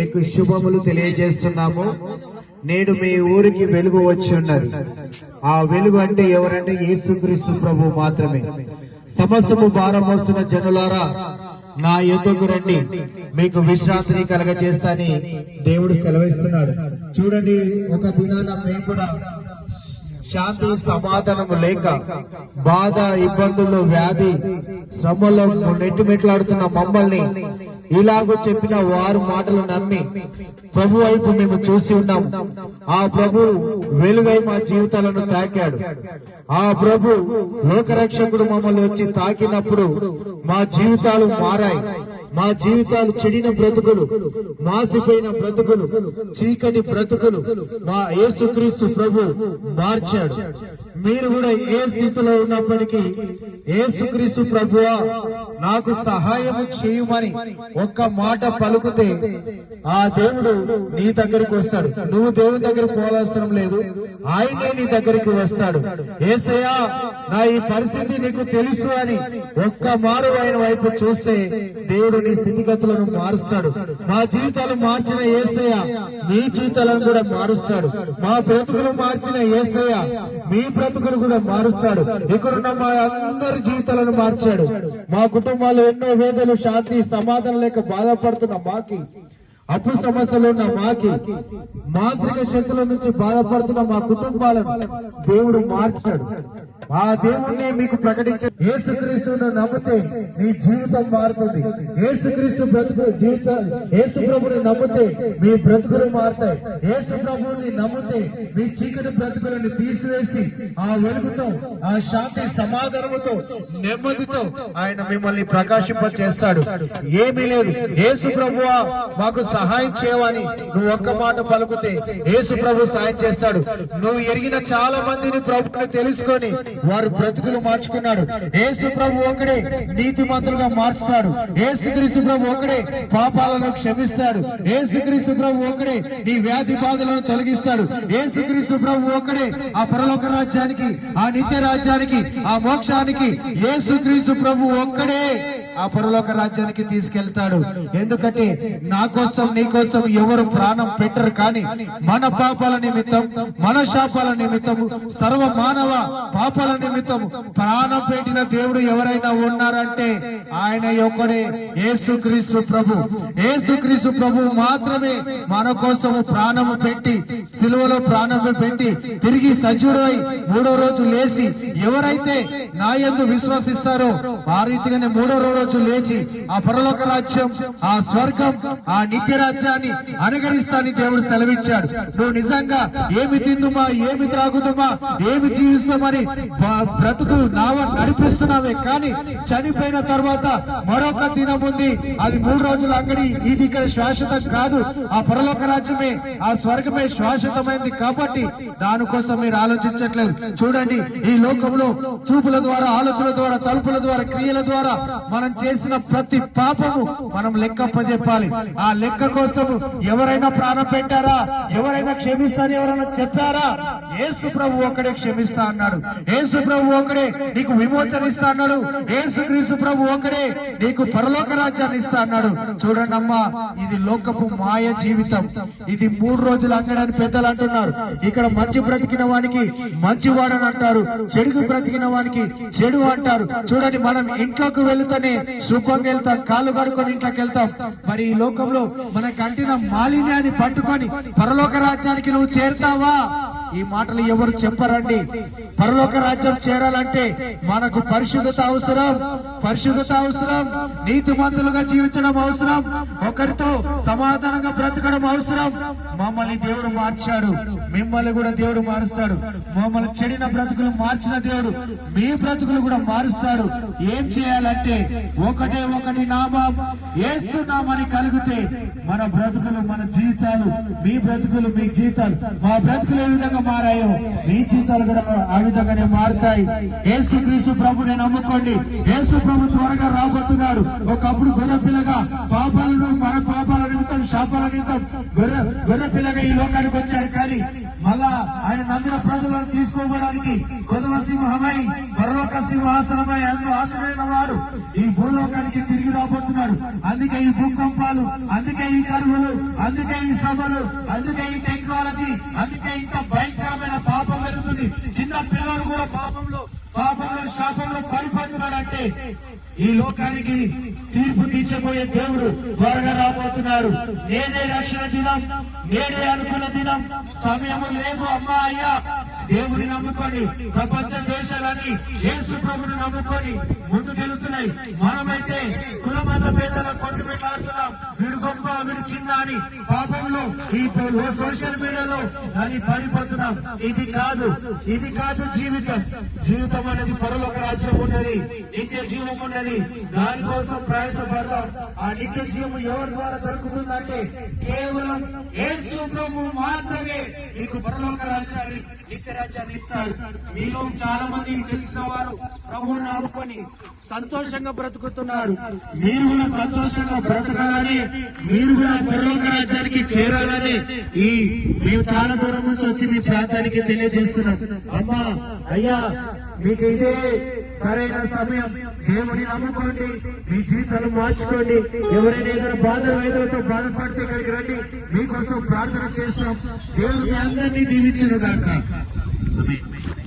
మీకు శుభములు తెలియజేస్తున్నాము. నేడు మీ ఊరికి వెలుగు వచ్చి ఉన్నది. ఆ వెలుగు అంటే ఎవరంటే యేసుక్రీస్తు ప్రభు మాత్రమే. సమస్తము భారమోస్తున్న జనులారా నా ఎద్దుకు రండి. మీకు విశ్రాంతిని కలగజేస్తాని దేవుడు సెలవిస్తున్నాడు. చూడండి ఒక దినాన మేము కూడా శాంతి సమాధానము లేక బాధ ఇబ్బందులు వ్యాధి శ్రమలో నెట్టుమెట్లాడుతున్న మమ్మల్ని ఇలాగో చెప్పిన వారు మాటలు నమ్మి ప్రభు వైపు మేము చూసి ఉన్నాం. ఆ ప్రభు వెలుగై మా జీవితాలను తాకాడు. ఆ ప్రభు లోకరక్షకుడు మమ్మల్ని వచ్చి తాకినప్పుడు మా జీవితాలు మారాయి. మా జీవితాలు చెడిన బ్రతుకులు మాసిపోయిన బ్రతుకులు చీకటి బ్రతుకులు మా యేసుక్రీస్తు ప్రభు మార్చాడు. మీరు కూడా ఏ స్థితిలో ఉన్నప్పటికీ యేసుక్రీస్తు ప్రభువా నాకు సహాయం చేయమని ఒక్క మాట పలుకుతే ఆ దేవుడు నీ దగ్గరికి వస్తాడు. నువ్వు దేవుని దగ్గర పోవాల్సిన లేదు. ఆయనే నీ దగ్గరికి వస్తాడు. ఏసయ్యా నా ఈ పరిస్థితి నీకు తెలుసు అని ఒక్క మారు ఆయన వైపు చూస్తే దేవుడు నీ స్థితిగతులను మారుస్తాడు. మా జీవితాలు మార్చిన ఏసయ్య మీ జీవితాలను కూడా మారుస్తాడు. మా బ్రతుకులు మార్చిన ఏసయ్య మీ బ్రతుకులు కూడా మారుస్తాడు. ఇక్కడున్న మా అందరి జీవితాలను మార్చాడు. మా కుటుంబాలు ఎన్నో వేదలు శాంతి సమాధానం లేక బాధపడుతున్న మాకి అప్పు సమస్యలు ఉన్న మాకి మాంత్రిక శక్తుల నుంచి బాధపడుతున్న మా కుటుంబాలను దేవుడు మార్చాడు. ఆ దేవుణ్ణి మీకు ప్రకటించే యేసుక్రీస్తును నమ్మితే మీ జీవితం మారుతుంది. యేసుక్రీస్తు బ్రతుకు జీవితం యేసు ప్రభుని నమ్మితే మీ బ్రతుకులు మారుతాయి. యేసు ప్రభుని నమ్మితే మీ చీకటి బ్రతుకులను తీసివేసి ఆ వెలుగుతో ఆ శాంతి సమాధానముతో నెమ్మదితో ఆయన మిమ్మల్ని ప్రకాశింప చేస్తాడు ఏమీ లేదు. యేసు ప్రభు మాకు సహాయం చేయవని నువ్వు ఒక్క మాట పలుకుతే యేసు ప్రభు సహాయం చేస్తాడు. నువ్వు ఎరిగిన చాలా మందిని ప్రభుని తెలుసుకొని వారు బ్రతుకులు మార్చుకున్నాడు. యేసు ప్రభు ఒకడే నీతి మంత్రులుగా మార్చుతాడు యేసుక్రీస్తు ప్రభు ఒకడే పాపాలను క్షమిస్తాడు. యేసుక్రీస్తు ప్రభు ఒకడే నీ వ్యాధి బాధలను తొలగిస్తాడు. యేసుక్రీస్తు ప్రభు ఒకడే ఆ పరలోక రాజ్యానికి ఆ నిత్య రాజ్యానికి ఆ మోక్షానికి యేసుక్రీస్తు ప్రభు ఒక్కడే. ఆ పరలోక రాజ్యానికి తీసుకెళ్తాడు. ఎందుకంటే నా కోసం నీ కోసం ఎవరు ప్రాణం పెట్టరు కానీ మన పాపాల నిమిత్తం మన శాపాల నిమిత్తం సర్వ మానవ పాపాల నిమిత్తం ప్రాణం పెట్టిన దేవుడు ఎవరైనా ఉన్నారంటే ఆయన ఒక్కడే ఏసుక్రీస్తు ప్రభు. ఏసుక్రీస్తు ప్రభు మాత్రమే మన కోసం ప్రాణము పెట్టి సిలువలో ప్రాణము పెట్టి తిరిగి సజీవుడై మూడో రోజు లేచి ఎవరైతే నా ఎందు విశ్వసిస్తారో ఆ రీతిగానే మూడో రోజు లేచి ఆ పరలోక రాజ్యం ఆ స్వర్గం ఆ నిత్య రాజ్యాన్ని అనుగరిస్తానని దేవుడు సెలవిచ్చాడు. నువ్వు నిజంగా ఏమి తిందుమా ఏమి త్రాగుదుమా ఏమి జీవిస్తామని బ్రతుకు నావ నడిపిస్తున్నావే. కానీ చనిపోయిన తర్వాత మరొక దినం ఉంది. అది మూడు రోజుల అంగడి. ఇది ఇక్కడ శాశ్వతం కాదు. ఆ పరలోక రాజ్యమే ఆ స్వర్గమే శాశ్వతమైంది కాబట్టి దానికోసం మీరు ఆలోచించట్లేదు. చూడండి ఈ లోకంలో చూపుల ద్వారా ఆలోచనల ద్వారా తలుపుల ద్వారా క్రియల ద్వారా మనం చేసిన ప్రతి పాపము మనం లెక్కప్పజెప్పాలి ఆ లెక్క కోసం ఎవరైనా ప్రాణం పెట్టారా? ఎవరైనా క్షమిస్తారని ఎవరైనా చెప్పారా? ఏసు ప్రభు ఒకడే క్షమిస్తా అన్నాడు. ఏసు ప్రభు ఒకడే నీకు విమోచన ఇస్తా అన్నాడు. ఏసు క్రీసు ప్రభు ఒకడే నీకు పరలోక రాజ్యాన్ని ఇస్తా అన్నాడు. చూడండి అమ్మా ఇది లోకపు మాయ జీవితం. ఇది మూడు రోజులు అంగడని పెద్దలు అంటున్నారు. ఇక్కడ మంచి బ్రతికిన వానికి మంచి వాడని అంటారు. చెడుకు బ్రతికిన వానికి చెడు అంటారు. చూడండి మనం ఇంట్లోకి వెళుతూనే సుఖంగా వెళ్తాం కాళ్ళు కడుకొని ఇంట్లోకి వెళ్తాం. మరి ఈ లోకంలో మన కంటిన మాలిన్యాన్ని పట్టుకొని పరలోక రాజ్యానికి నువ్వు చేరుతావా? ఈ మాటలు ఎవరు చెప్పరండి? పరలోక రాజ్యం చేరాలంటే మనకు పరిశుద్ధత అవసరం పరిశుద్ధత అవసరం నీతి మంతులుగా జీవించడం అవసరం ఒకరితో సమాధానంగా బ్రతకడం అవసరం. మమ్మల్ని దేవుడు మార్చాడు మిమ్మల్ని కూడా దేవుడు మారుస్తాడు. మమ్మల్ని చెడిన బ్రతుకులు మార్చిన దేవుడు మీ బ్రతుకులు కూడా మారుస్తాడు. ఏం చేయాలంటే ఒకటే ఒకటి నామం ఏస్తున్నామని కలిగితే మన బ్రతుకులు మన జీవితాలు మీ బ్రతుకులు మీ జీవితాలు మా బ్రతుకులు ఏ విధంగా మారాయో మీ జీవితాలు కూడా ఆ విధంగానే మారుతాయి. ఏసు క్రీసు ప్రభుని నమ్ముకోండి. ఏసు ప్రభు త్వరగా రాబోతున్నాడు. ఒకప్పుడు గొర్రె పిల్లగా పాపాలను మన పాపాలను మొత్తం శాపాల నిమిత్తం గొర్రె గొర్రె పిల్లగా ఈ లోకానికి వచ్చాడు కానీ మళ్ళా ఆయన నమ్మిన ప్రజలను తీసుకోవడానికి కొదవ సింహమై పరలోక సింహాసనమై అందులో ఆశ్రమైన వాడు ఈ భూలోకానికి తిరిగి రాబోతున్నాడు అందుకే ఈ భూకంపాలు అందుకే ఈ కరువులు అందుకే ఈ శ్రమలు అందుకే ఈ టెక్నాలజీ అందుకే ఇంత భయంకరమైన పాపం పెరుగుతుంది. చిన్న పిల్లలు కూడా పాపంలో పాపంలో శాపంలో పడిపోతున్నాడంటే ఈ లోకానికి తీర్పు తీర్చబోయే దేవుడు త్వరగా రాబోతున్నాడు నేనే రక్షణ దినం నేనే అనుకున్న దినం. సమయం లేదు అమ్మా అయ్యా. దేవుని నమ్ముకొని ప్రపంచ దేశాలన్నీ యేసు ప్రభుని నమ్ముకొని ముందుకెళ్తున్నాయి. మనమైతే కులమత పేదల కొట్టు పెట్టాడుతున్నాం వీడు గొప్ప వీడు చిన్న అని పాపంలో ఈ సోషల్ మీడియాలో అని పడిపోతున్నాం ఇది కాదు ఇది కాదు జీవితం. జీవితం అనేది పరలోక రాజ్యం ఉన్నది నిత్య జీవం ఉన్నది. దానికోసం ప్రయాసపడతాం. ఆ నిత్య జీవం ఎవరి ద్వారా దొరుకుతుందంటే కేవలం యేసు ప్రభు మాత్రమే. మీకు పరలోక రాజ్యాన్ని నిత్య రాజ్యాన్ని ఇస్తారు. మీలో చాలా మంది తెలిసిన వారు ప్రభువుని ఆపుకొని సంతోషంగా బ్రతుకుతున్నారు. మీరు కూడా సంతోషంగా బ్రతకాలని మీరు కూడా పరలోక రాజ్యానికి చేరాలని ఈ మేము చాలా దూరం నుంచి వచ్చి మీ ప్రాంతానికి తెలియజేస్తున్నాం. అమ్మా అయ్యా మీకు ఇదే సరైన సమయం. దేవుని నమ్ముకోండి మీ జీవితాలు మార్చుకోండి. ఎవరైనా ఏదైనా బాధ వేదలతో బాధపడితే ఇక్కడికి రండి. మీకోసం ప్రార్థన చేస్తాం దేవుడు మీ అందరినీ దీవించిన దాకా me.